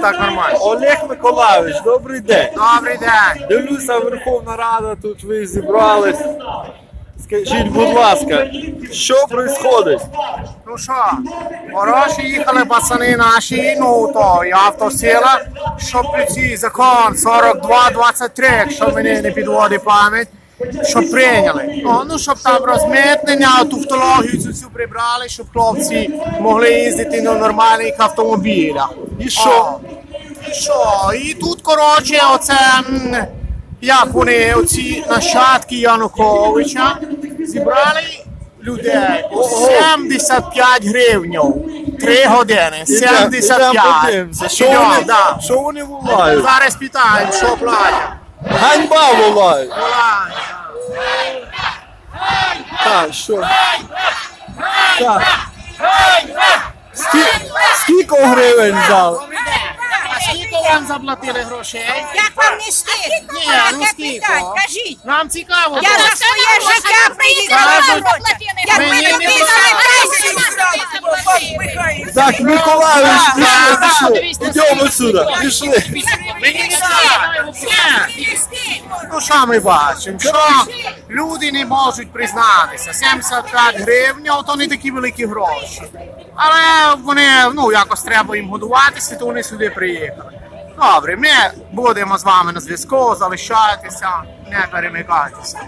так нормально. Олег Миколайович, добрий день. Добрий день. Дивлюся, Верховна Рада, тут ви зібрались. Скажіть, будь ласка, що відбувається? Ну що, хороші їхали пацани наші, ну то і автосила, щоб цей закон 42-23, якщо мене не підводить пам'ять, щоб прийняли. Ну, ну, щоб там розмитнення, туфтологію цю всю прибрали, щоб хлопці могли їздити на нормальних автомобілях. І що? І що? І тут, коротше, оце, як вони, оці нащадки Януковича, зібрали людей по 75 гривнів. Три години. 75. подивимося, що вони, да. що вони волають? Зараз питаємо, що платять. Ганьба волають. Волають. Так, що? Так. Скі- Скільки гривень дав? А скільки вам заплатили грошей? Як вам не стидно? Ні, ну скільки? Кажіть. Нам цікаво. Я за своє життя приїхала. Як мені мене не писали, Так, пішли, пішли. Йдемо сюди, пішли. Мені не треба. Ну що ми бачимо? Що люди не можуть признатися. 75 гривень, то не такі великі гроші. Але вони, ну, якось треба їм годуватися, то вони сюди приїхали. Добре, ми будемо з вами на зв'язку, залишайтеся, не перемикайтеся.